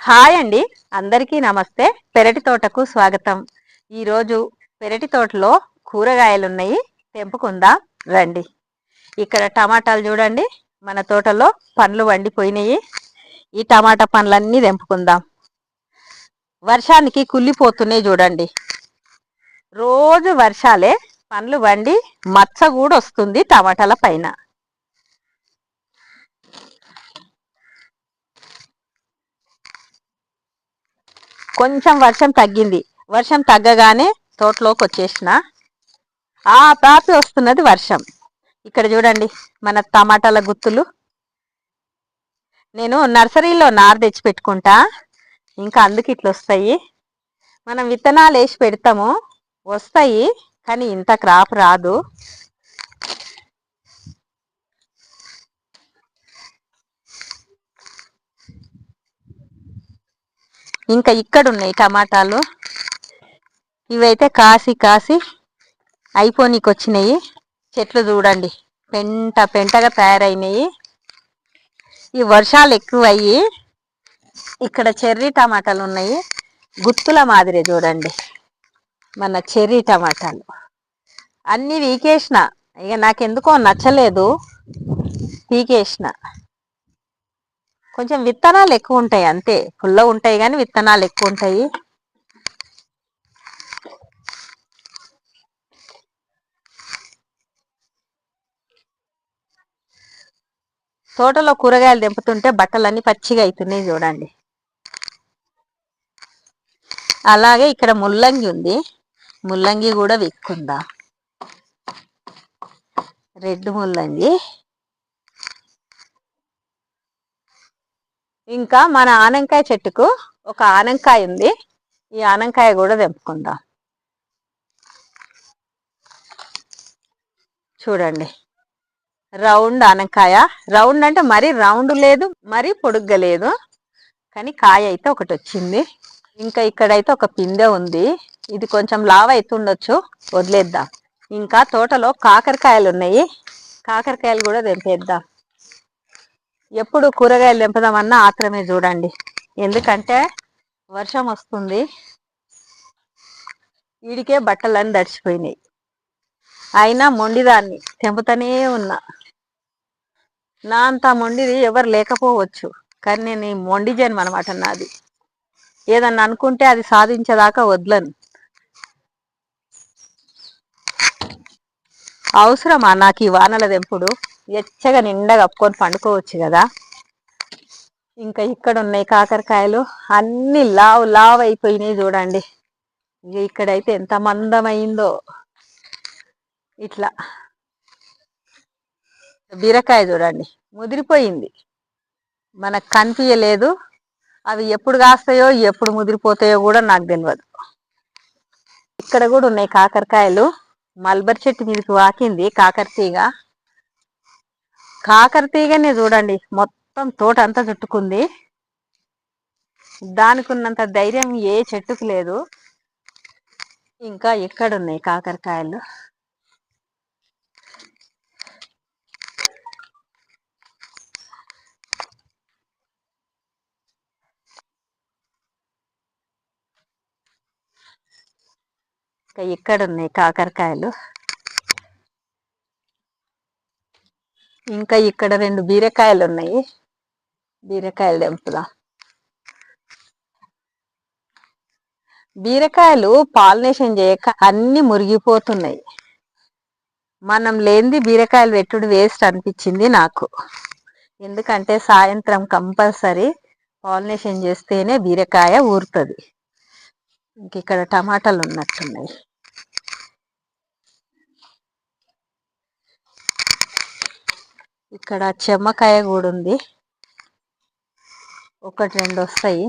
Hi అండి. అందరికీ నమస్తే. పెరటి తోటకు స్వాగతం. ఈరోజు పెరటి తోటలో కూరగాయలు ఉన్నాయి తెంపుకుందాం? రండి. ఇక్కడ టమాటాలు చూడండి. మన తోటలో పండ్లు వండిపోయినాయి. ఈ టమాటా పండ్లన్నీ తెంపుకుందాం. వర్షానికి కుళ్ళిపోతున్నాయి చూడండి. రోజు వర్షాలే. పండ్లు వండి మచ్చ కూడా వస్తుంది టమాటాల పైన. కొంచెం వర్షం తగ్గింది. వర్షం తగ్గగానే తోటలోకి వచ్చేసిన. ఆ పాపి వస్తున్నది వర్షం. ఇక్కడ చూడండి మన టమాటాల గుత్తులు. నేను నర్సరీలో నారు తెచ్చి పెట్టుకుంటా ఇంకా అందుకు ఇట్లా వస్తాయి. మనం విత్తనాలు వేసి పెడతాము. వస్తాయి కానీ ఇంత క్రాప్ రాదు. ఇంకా ఇక్కడ ఉన్నాయి టమాటాలు. ఇవైతే కాసి కాసి అయిపోనీకి వచ్చినాయి చెట్లు చూడండి పెంట పెంటగా తయారైనాయి. ఈ వర్షాలు ఎక్కువ అయ్యి ఇక్కడ చెర్రీ టమాటాలు ఉన్నాయి. గుత్తుల మాదిరి చూడండి మన చెర్రీ టమాటాలు. అన్నీ వీకేసిన ఇక నాకెందుకో నచ్చలేదు. పీకేసిన. కొంచెం విత్తనాలు ఎక్కువ ఉంటాయి అంతే. పుల్ల ఉంటాయి కానీ విత్తనాలు ఎక్కువ ఉంటాయి. తోటలో కూరగాయలు తెంపుతుంటే బట్టలన్నీ పచ్చిగా అవుతున్నాయి చూడండి. అలాగే ఇక్కడ ముల్లంగి ఉంది. ముల్లంగి కూడా విక్కుందా? రెడ్ ముల్లంగి. ఇంకా మన ఆనంకాయ చెట్టుకు ఒక ఆనంకాయ ఉంది. ఈ ఆనంకాయ కూడా తెంపుకుందాం. చూడండి. రౌండ్ ఆనకాయ. రౌండ్ అంటే మరీ రౌండ్ లేదు మరీ పొడుగ్గా లేదు. కానీ కాయ అయితే ఒకటి వచ్చింది. ఇంకా ఇక్కడైతే ఒక పిందె ఉంది. ఇది కొంచెం లావ్ అవుతుండొచ్చు. వదిలేద్దాం. ఇంకా తోటలో కాకరకాయలు ఉన్నాయి. కాకరకాయలు కూడా తెంపేద్దాం. ఎప్పుడు కూరగాయలు తెంపదామన్నా ఆత్రమే చూడండి. ఎందుకంటే వర్షం వస్తుంది. వీడికే బట్టలన్నీ దడిచిపోయినాయి అయినా మొండిదాన్ని తెంపుతూనే ఉన్నా. నా అంత మొండిది ఎవరు లేకపోవచ్చు. కానీ నేను ఈ మొండి జన్మ అనమాట నాది. ఏదన్నా అనుకుంటే అది సాధించేదాకా వదలను. అవసరమా నాకు ఈ వానల దెంపుడు? ఎచ్చగా నిండా కప్పుకొని పండుకోవచ్చు కదా. ఇంకా ఇక్కడ ఉన్నాయి కాకరకాయలు. అన్ని లావు లావ్ అయిపోయినాయి చూడండి. ఇక ఇక్కడైతే ఎంత మందమైందో. ఇట్లా. బీరకాయ చూడండి. ముదిరిపోయింది. మనకు కనిపించలేదు అవి ఎప్పుడు కాస్తాయో ఎప్పుడు ముదిరిపోతాయో కూడా నాకు తెలియదు ఇక్కడ కూడా ఉన్నాయి కాకరకాయలు. మల్బర్ చెట్టు మీదకి వాకింది కాకరతీగ తీగ కాకర చూడండి. మొత్తం తోట అంతా చుట్టుకుంది. దానికి ఉన్నంత ధైర్యం ఏ చెట్టుకు లేదు. ఇంకా ఇక్కడ ఉన్నాయి కాకరకాయలు? ఇంకా ఇక్కడ ఉన్నాయి కాకరకాయలు? ఇంకా ఇక్కడ రెండు బీరకాయలు ఉన్నాయి బీరకాయలు తెంపుదాం. బీరకాయలు పాలినేషన్ చేయక అన్ని మురిగిపోతున్నాయి. మనం లేనిది బీరకాయలు పెట్టుడు వేస్ట్ అనిపించింది నాకు. ఎందుకంటే సాయంత్రం కంపల్సరీ పాలినేషన్ చేస్తేనే బీరకాయ ఊరుతుంది. ఇంక ఇక్కడ టమాటాలు ఉన్నట్టున్నాయి ఇక్కడ చెమ్మకాయ కూడా ఉంది. ఒకటి రెండు వస్తాయి.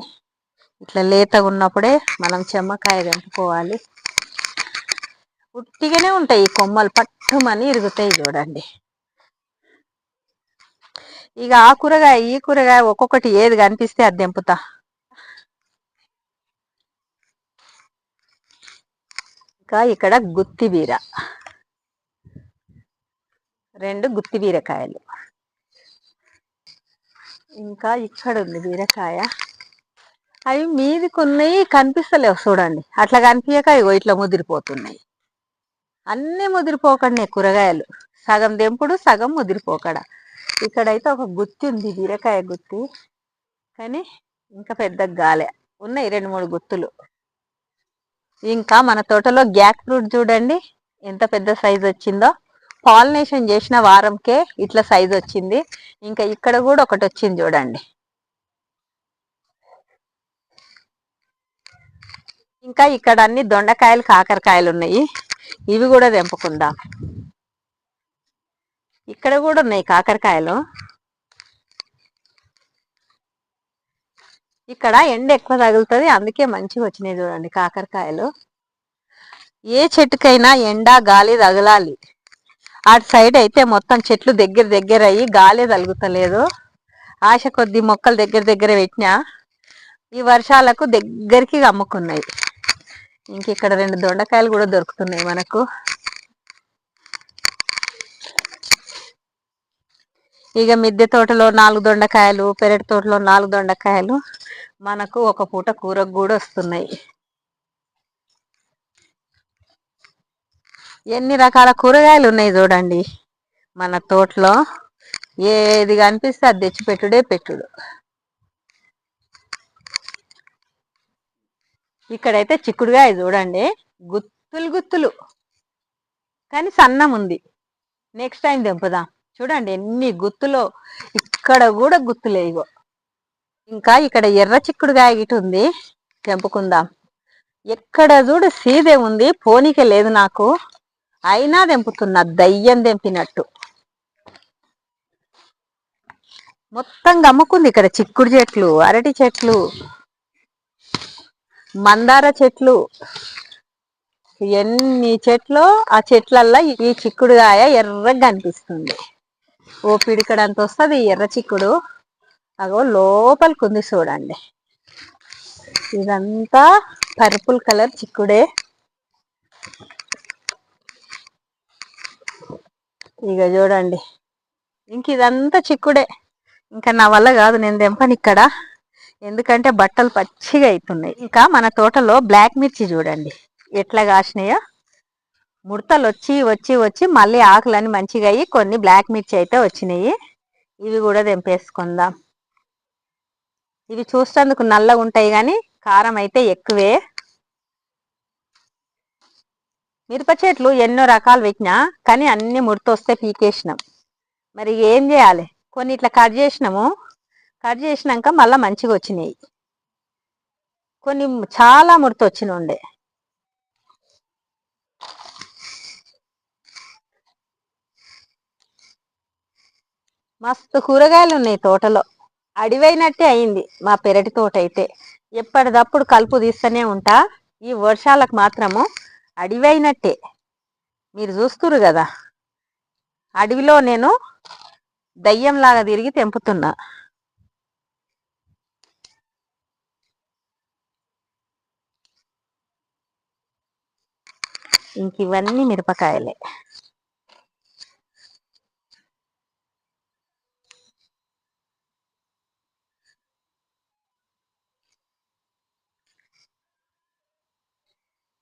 ఇట్లా లేతగా ఉన్నప్పుడే మనం చెమ్మకాయ తెంపుకోవాలి ఉట్టిగానే ఉంటాయి ఈ కొమ్మలు పట్టుమని ఇరుగుతాయి చూడండి. ఇక ఆ కూరగాయ ఈ కూరగాయ ఒక్కొక్కటి ఏది కనిపిస్తే అది తెంపుతా ఇంకా ఇక్కడ గుత్తి బీర. రెండు గుత్తి బీరకాయలు. ఇంకా ఇక్కడ ఉంది బీరకాయ. అవి మీది కొన్ని కనిపిస్తలేవు చూడండి. అట్లా కనిపించక ఇగో ఇట్లా ముదిరిపోతున్నాయి. అన్నీ ముదిరిపోకండి కూరగాయలు. సగం దెంపుడు సగం ముదిరిపోకడ. ఇక్కడైతే ఒక గుత్తి ఉంది బీరకాయ గుత్తి. కానీ ఇంకా పెద్ద గాలే. ఉన్నాయి రెండు మూడు గుత్తులు. ఇంకా మన తోటలో గ్యాక్ ఫ్రూట్ చూడండి. ఎంత పెద్ద సైజ్ వచ్చిందో. పాలినేషన్ చేసిన వారంకే ఇట్లా సైజ్ వచ్చింది. ఇంకా ఇక్కడ కూడా ఒకటి వచ్చింది చూడండి. ఇంకా ఇక్కడ అన్ని దొండకాయలు కాకరకాయలు ఉన్నాయి. ఇవి కూడా తెంపుకుందాం. ఇక్కడ కూడా ఉన్నాయి కాకరకాయలు. ఇక్కడ ఎండ ఎక్కువ తగులుతుంది అందుకే మంచిగా వచ్చినాయి చూడండి కాకరకాయలు. ఏ చెట్టుకైనా ఎండ గాలి తగలాలి. అటు సైడ్ అయితే మొత్తం చెట్లు దగ్గర దగ్గర అయ్యి గాలే తలుగుతలేదు. ఆశ కొద్ది మొక్కలు దగ్గర దగ్గర పెట్టినా ఈ వర్షాలకు దగ్గరికి అమ్ముకున్నాయి. ఇంక ఇక్కడ రెండు దొండకాయలు కూడా దొరుకుతున్నాయి మనకు. ఇక మిద్దె తోటలో నాలుగు దొండకాయలు పెరటి తోటలో నాలుగు దొండకాయలు మనకు ఒక పూట కూరకు కూడా వస్తున్నాయి. ఎన్ని రకాల కూరగాయలు ఉన్నాయి చూడండి. మన తోటలో ఏది కనిపిస్తే అది తెచ్చి పెట్టుడే పెట్టుడు. ఇక్కడైతే చిక్కుడుగాయ చూడండి. గుత్తులు గుత్తులు. కానీ సన్నం ఉంది. నెక్స్ట్ టైం దింపుదాం చూడండి ఎన్ని గుత్తులో ఇక్కడ కూడా గుత్తులే ఇగో. ఇంకా ఇక్కడ ఎర్ర చిక్కుడుగాయ గిట ఉంది. తెంపుకుందాం. ఎక్కడ చూడు సీదే ఉంది. పోనీకే లేదు నాకు. అయినా తెంపుతున్నా దయ్యం తెంపినట్టు. మొత్తం గమ్ముకుంది ఇక్కడ చిక్కుడు చెట్లు అరటి చెట్లు మందార చెట్లు. ఎన్ని చెట్లు ఆ చెట్లల్లో ఈ చిక్కుడుగాయ ఎర్రగా కనిపిస్తుంది. ఓ పిడికడంత వస్తుంది ఎర్ర చిక్కుడు. అగో లోపలికి ఉంది చూడండి. ఇదంతా పర్పుల్ కలర్ చిక్కుడే. ఇక చూడండి. ఇంక ఇదంతా చిక్కుడే. ఇంకా నా వల్ల కాదు నేను తెంపని ఇక్కడ. ఎందుకంటే బట్టలు పచ్చిగా అవుతున్నాయి ఇంకా మన తోటలో బ్లాక్ మిర్చి చూడండి. ఎట్లా కాసినాయో. ముడతలు వచ్చి వచ్చి వచ్చి మళ్ళీ ఆకులని మంచిగా అయ్యి కొన్ని బ్లాక్ మిర్చి అయితే వచ్చినాయి. ఇవి కూడా తెంపేసుకుందాం. ఇవి చూసేందుకు నల్లగా ఉంటాయి కానీ కారం అయితే ఎక్కువే. మిరప చెట్లు ఎన్నో రకాలు పెట్టినా కానీ అన్ని ముడితొస్తే పీకేసినాం. మరి ఏం చేయాలి? కొన్ని ఇట్లా కట్ చేసినాము. కట్ చేసినాక మళ్ళీ మంచిగా వచ్చినాయి. కొన్ని చాలా ముడత వచ్చిన ఉండే. మస్తు కూరగాయలు ఉన్నాయి తోటలో. అడివైనట్టే అయింది మా పెరటి తోట అయితే ఎప్పటిదప్పుడు కలుపు తీస్తూనే ఉంటా. ఈ వర్షాలకు మాత్రము అడివైనట్టే. మీరు చూస్తురు కదా. అడవిలో నేను దయ్యంలాగా తిరిగి తెంపుతున్నా. ఇంక ఇవన్నీ మిరపకాయలే.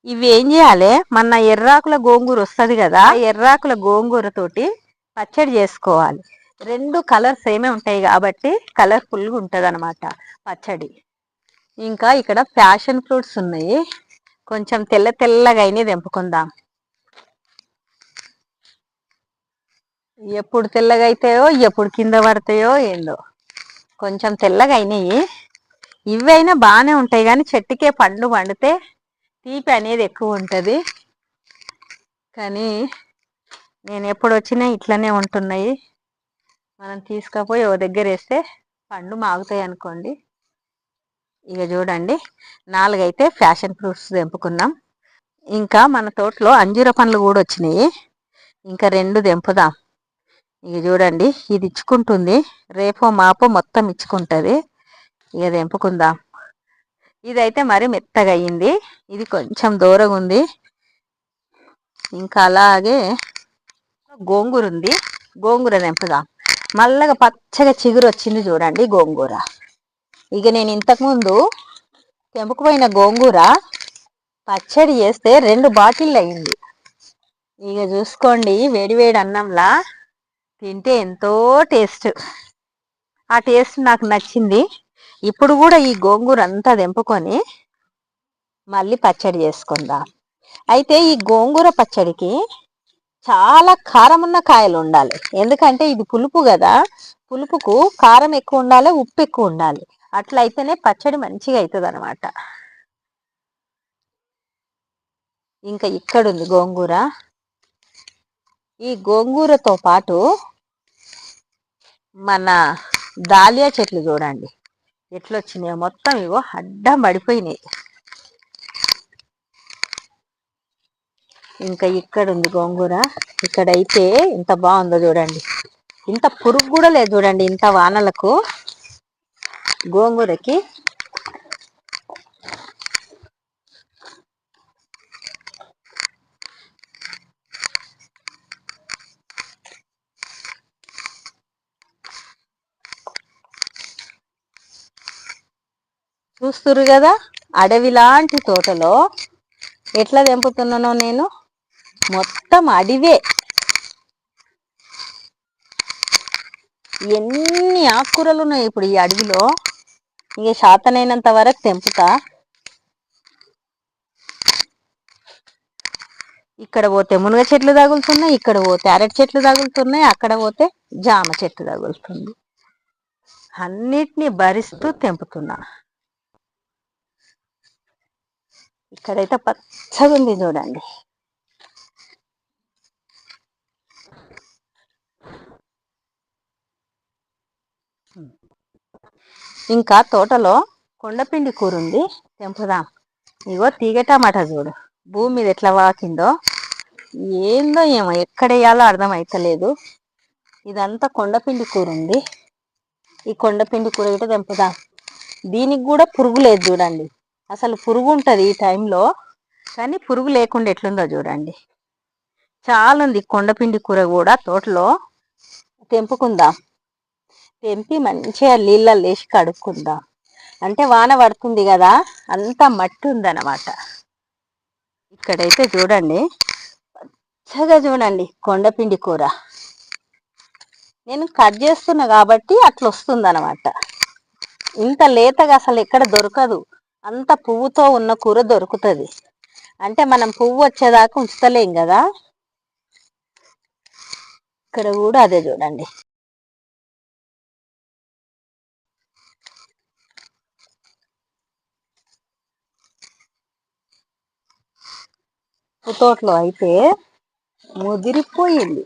ఇవి ఏం చేయాలి? మన ఎర్రాకుల గోంగూర వస్తుంది కదా ఎర్రాకుల గోంగూర తోటి పచ్చడి చేసుకోవాలి. రెండు కలర్స్ ఏమే ఉంటాయి కాబట్టి కలర్ఫుల్గా ఉంటుంది అనమాట పచ్చడి. ఇంకా ఇక్కడ ప్యాషన్ ఫ్రూట్స్ ఉన్నాయి. కొంచెం తెల్ల తెల్లగా అయినాయి తెంపుకుందాం. ఎప్పుడు తెల్లగా అవుతాయో ఎప్పుడు కింద పడతాయో ఏందో. కొంచెం తెల్లగా అయినాయి. ఇవైనా బాగానే ఉంటాయి కానీ చెట్టుకే పండు పండితే తీపి అనేది ఎక్కువ ఉంటుంది. కానీ నేను ఎప్పుడు వచ్చినా ఇట్లనే ఉంటున్నాయి. మనం తీసుకపోయి ఓ దగ్గర వేస్తే పండు మాగుతాయి అనుకోండి. ఇక చూడండి నాలుగైతే ఫ్యాషన్ ఫ్రూట్స్ తెంపుకున్నాం. ఇంకా మన తోటలో అంజూర పండ్లు కూడా వచ్చినాయి. ఇంకా రెండు తెంపుదాం. ఇక చూడండి ఇది ఇచ్చుకుంటుంది. రేపో మాపో మొత్తం ఇచ్చుకుంటుంది. ఇక తెంపుకుందాం. ఇదైతే మరి మెత్తగా అయ్యింది ఇది కొంచెం దూరంగా ఉంది ఇంకా అలాగే గోంగూర ఉంది గోంగూర తెంపుదాం. మల్లగా పచ్చగా చిగురు వచ్చింది చూడండి గోంగూర. ఇక నేను ఇంతకుముందు తెంపుకుపోయిన గోంగూర పచ్చడి చేస్తే రెండు బాటిల్ అయింది ఇక చూసుకోండి వేడివేడి అన్నంలా తింటే ఎంతో టేస్ట్. ఆ టేస్ట్ నాకు నచ్చింది. ఇప్పుడు కూడా ఈ గోంగూర అంతా తెంపుకొని మళ్ళీ పచ్చడి చేసుకుందాం. అయితే ఈ గోంగూర పచ్చడికి చాలా కారం ఉన్న కాయలు ఉండాలి. ఎందుకంటే ఇది పులుపు కదా. పులుపుకు కారం ఎక్కువ ఉండాలి ఉప్పు ఎక్కువ ఉండాలి. అట్లా అయితేనే పచ్చడి మంచిగా అవుతుంది అనమాట ఇంకా ఇక్కడ ఉంది గోంగూర. ఈ గోంగూరతో పాటు మన దాలియా చెట్లు చూడండి. ఎట్లొచ్చినాయో మొత్తం ఇవో అడ్డం పడిపోయినాయి. ఇంకా ఇక్కడ ఉంది గోంగూర. ఇక్కడైతే ఇంత బాగుందో చూడండి. ఇంత పురుగు కూడా లేదు చూడండి ఇంత వానలకు. గోంగూరకి చూస్తురు కదా? అడవి లాంటి తోటలో ఎట్లా తెంపుతున్నానో నేను? మొత్తం అడివే. ఎన్ని ఆకుకూరలు ఉన్నాయి ఇప్పుడు ఈ అడవిలో? ఇక శాతనైనంత వరకు తెంపుతా. ఇక్కడ పోతే మునగ చెట్లు తగులుతున్నాయి ఇక్కడ పోతే అరటి చెట్లు తగులుతున్నాయి అక్కడ పోతే జామ చెట్లు తగులుతుంది. అన్నిటినీ భరిస్తూ తెంపుతున్నా. ఇక్కడైతే పచ్చగా ఉంది చూడండి ఇంకా తోటలో కొండపిండి కూర ఉంది తెంపుదాం ఇగో తీగ టమాటా చూడు భూమి మీద ఎట్లా వాకిందో ఏందో ఏమో ఎక్కడ వేయాలో అర్థం అవుతలేదు ఇదంతా కొండపిండి కూర ఉంది ఈ కొండపిండి కూర గిట్ట తెంపుదాం దీనికి కూడా పురుగు లేదు చూడండి అసలు పురుగు ఉంటుంది ఈ టైంలో కానీ పురుగు లేకుండా ఎట్లుందో చూడండి. చాలా ఉంది కొండపిండి కూర కూడా తోటలో. తెంపుకుందాం. తెంపి మంచిగా నీళ్ళల్లో లేచి కడుక్కుందాం. అంటే వాన పడుతుంది కదా అంతా మట్టి ఉందన్నమాట. ఇక్కడైతే చూడండి పచ్చగా చూడండి కొండపిండి కూర. నేను కట్ చేస్తున్నా కాబట్టి అట్లా వస్తుంది ఇంత లేతగా అసలు ఎక్కడ దొరకదు. అంత పువ్వుతో ఉన్న కూర దొరుకుతుంది. అంటే మనం పువ్వు వచ్చేదాకా ఉంచుతలేం కదా? ఇక్కడ కూడా అదే చూడండి. తోటలో అయితే ముదిరిపోయింది.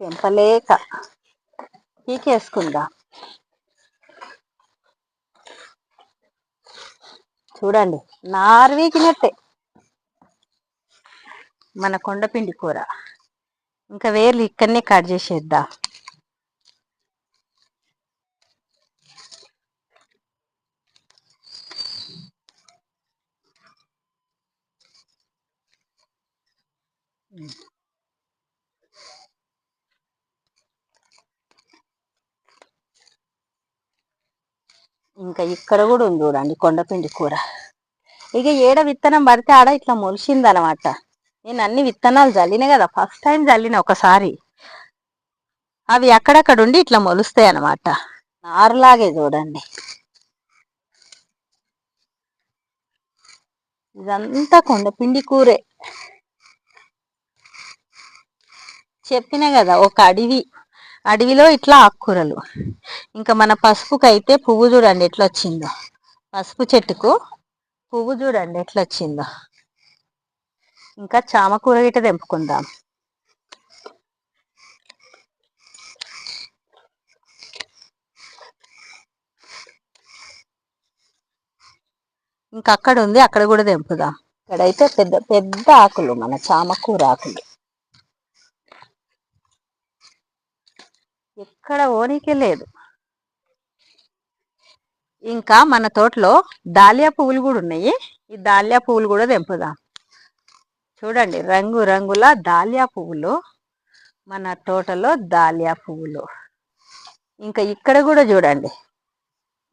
తెంపలేక. పీకేసుకుందా. చూడండి నార్వీకినట్టే మన కొండపిండి కూర. ఇంకా వేర్లు ఇక్కడనే కట్ చేసేద్దాం. ఇంకా ఇక్కడ కూడా ఉంది చూడండి కొండపిండి కూర. ఇక ఏడ విత్తనం పడితే ఆడ ఇట్లా మొలిసింది నేను అన్ని విత్తనాలు జల్లిన కదా ఫస్ట్ టైం చల్లిన ఒకసారి. అవి అక్కడక్కడ ఉండి ఇట్లా మొలుస్తాయి అనమాట నారులాగే చూడండి. ఇదంతా కొండపిండి కూరే. చెప్పిన కదా ఒక అడవి. అడవిలో ఇట్లా ఆకుకూరలు. ఇంకా మన పసుపుకి అయితే పువ్వు చూడండి ఎట్లా వచ్చిందో పసుపు చెట్టుకు పువ్వు చూడండి ఎట్లా వచ్చిందో ఇంకా చామకూర గిట్ట తెంపుకుందాం. ఇంకా అక్కడ ఉంది అక్కడ కూడా తెంపుదాం. ఇక్కడైతే పెద్ద పెద్ద ఆకులు మన చామకూర ఆకులు. ఎక్కడ ఓనికే లేదు. ఇంకా మన తోటలో దాలియా పువ్వులు కూడా ఉన్నాయి. ఈ దాలియా పువ్వులు కూడా తెంపుదాం. చూడండి రంగు రంగుల దాలియా పువ్వులు. మన తోటలో దాలియా పువ్వులు. ఇంకా ఇక్కడ కూడా చూడండి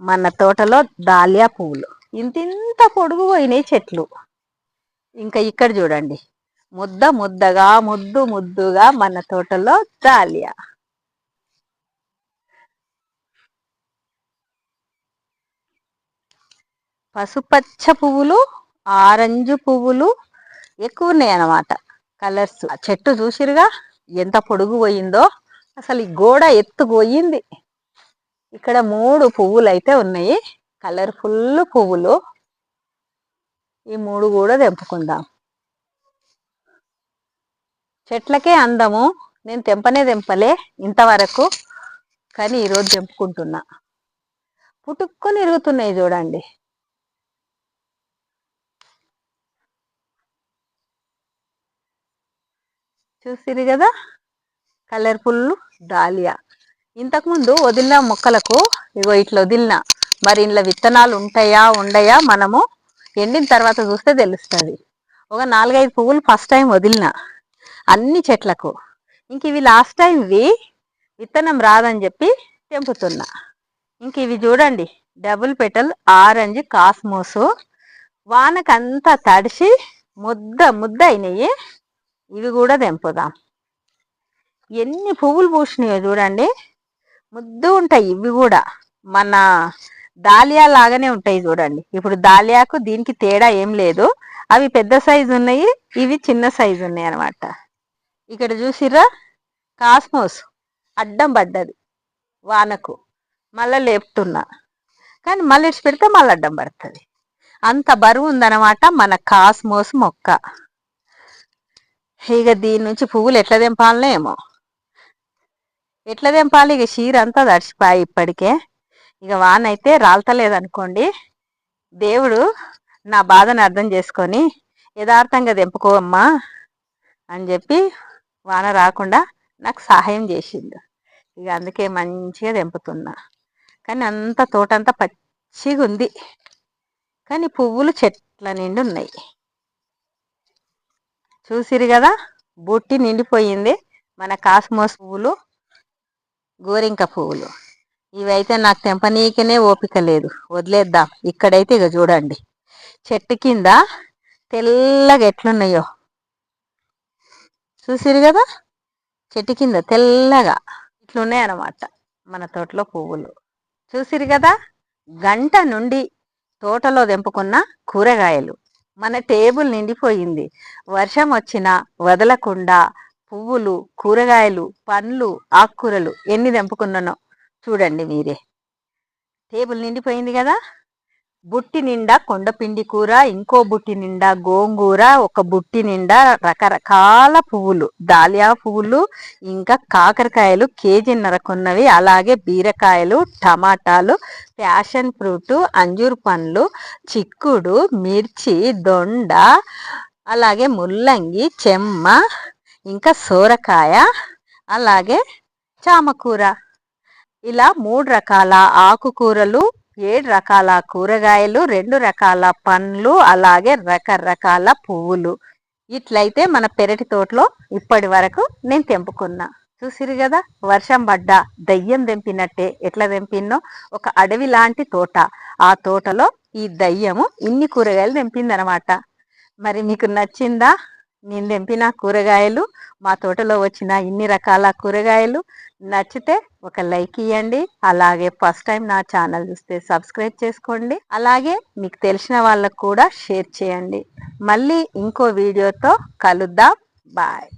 మన తోటలో దాలియా పువ్వులు. ఇంతింత పొడుగు పోయినాయి చెట్లు. ఇంకా ఇక్కడ చూడండి ముద్ద ముద్దగా ముద్దు ముద్దుగా మన తోటలో దాలియా. పసుపచ్చ పువ్వులు ఆరెంజ్ పువ్వులు ఎక్కువ ఉన్నాయి అన్నమాట కలర్స్ చెట్టు చూసిరుగా ఎంత పొడుగు పోయిందో. అసలు ఈ గోడ ఎత్తు పోయింది. ఇక్కడ మూడు పువ్వులు అయితే ఉన్నాయి. కలర్ఫుల్ పువ్వులు. ఈ మూడు కూడా తెంపుకుందాం. చెట్లకే అందము. నేను తెంపనే తెంపలే ఇంతవరకు. కానీ ఈరోజు తెంపుకుంటున్నా. పుట్టుక్కొని ఇరుగుతున్నాయి చూడండి. చూసిరు కదా? Colourful dahlia. ఇంతకుముందు వదిలిన మొక్కలకు ఇగో ఇట్లా వదిలిన మరి ఇంట్లో విత్తనాలు ఉంటాయా ఉండయా మనము ఎండిన తర్వాత చూస్తే తెలుస్తుంది. ఒక నాలుగైదు పువ్వులు ఫస్ట్ టైం వదిలిన అన్ని చెట్లకు. ఇంక ఇవి లాస్ట్ టైం ఇవి విత్తనం రాదని చెప్పి తెంపుతున్నా. ఇంక ఇవి చూడండి డబుల్ పెటల్ ఆరెంజ్ కాస్మోసు. వానకంతా తడిసి ముద్ద ముద్ద అయినాయి. ఇవి కూడా తెంపుదాం. ఎన్ని పువ్వులు పూసినాయో చూడండి. ముద్దు ఉంటాయి ఇవి కూడా. మన దాలియా లాగానే ఉంటాయి చూడండి. ఇప్పుడు దాలియాకు దీనికి తేడా ఏం లేదు. అవి పెద్ద సైజు ఉన్నాయి ఇవి చిన్న సైజు ఉన్నాయి అనమాట ఇక్కడ చూసిర్రా? కాస్మోస్. అడ్డం పడ్డది. వానకు. మళ్ళీ లేపుతున్నా. కానీ మళ్ళీ ఇచ్చి పెడితే మళ్ళీ అడ్డం పడుతుంది. అంత బరువు ఉందన్నమాట మన కాస్మోస్ మొక్క. ఇక దీని నుంచి పువ్వులు ఎట్లా తెంపాలనో ఏమో ఎట్లా తెంపాలి? ఇక చీర అంతా తడిచిపోయి ఇప్పటికే. ఇక వాన అయితే రాలతలేదనుకోండి దేవుడు నా బాధను అర్థం చేసుకొని యథార్థంగా తెంపుకోమ్మా అని చెప్పి వాన రాకుండా నాకు సహాయం చేసిండు. ఇక అందుకే మంచిగా తెంపుతున్నా. కానీ అంత తోటంతా పచ్చిగా ఉంది కానీ పువ్వులు చెట్ల నిండి ఉన్నాయి చూసిరు కదా? బుట్టి నిండిపోయింది. మన కాస్మోస్ పువ్వులు గోరింక పువ్వులు. ఇవైతే నాకు తెంపనీకనే ఓపిక లేదు. వదిలేద్దాం. ఇక్కడైతే ఇక చూడండి. చెట్టు కింద తెల్లగా ఎట్లున్నాయో. చూసిరు కదా? చెట్టు కింద తెల్లగా ఇట్లున్నాయి అన్నమాట మన తోటలో పువ్వులు. చూసిరు కదా? గంట నుండి తోటలో తెంపుకున్న కూరగాయలు. మన టేబుల్ నిండిపోయింది. వర్షం వచ్చినా వదలకుండా పువ్వులు కూరగాయలు పండ్లు ఆకుకూరలు ఎన్ని తెంపుకున్నానో చూడండి మీరే. టేబుల్ నిండిపోయింది కదా? బుట్టి నిండా కొండపిండి కూర ఇంకో బుట్టి నిండా గోంగూర ఒక బుట్టి నిండా రకరకాల పువ్వులు దాలియా పువ్వులు ఇంకా కాకరకాయలు కేజీన్నర కొన్నవి అలాగే బీరకాయలు టమాటాలు ప్యాషన్ ఫ్రూట్ అంజూరు పండ్లు చిక్కుడు మిర్చి దొండ అలాగే ముల్లంగి చెమ్మ ఇంకా సోరకాయ అలాగే చామకూర. ఇలా మూడు రకాల ఆకుకూరలు ఏడు రకాల కూరగాయలు రెండు రకాల పండ్లు అలాగే రకరకాల పువ్వులు. ఇట్లయితే మన పెరటి తోటలో ఇప్పటి వరకు నేను తెంపుకున్నా. చూసిరు కదా వర్షం పడ్డా దయ్యం తెంపినట్టే ఎట్లా తెంపిన్నో ఒక అడవి లాంటి తోట. ఆ తోటలో ఈ దయ్యము ఇన్ని కూరగాయలు తెంపిందనమాట. మరి మీకు నచ్చిందా? నేను తెంపిన కూరగాయలు మా తోటలో వచ్చిన ఇన్ని రకాల కూరగాయలు. నచ్చితే ఒక లైక్ ఇవ్వండి అలాగే ఫస్ట్ టైం నా ఛానల్ చూస్తే సబ్స్క్రైబ్ చేసుకోండి. అలాగే మీకు తెలిసిన వాళ్ళకు కూడా షేర్ చేయండి. మళ్ళీ ఇంకో వీడియోతో కలుద్దాం. బాయ్.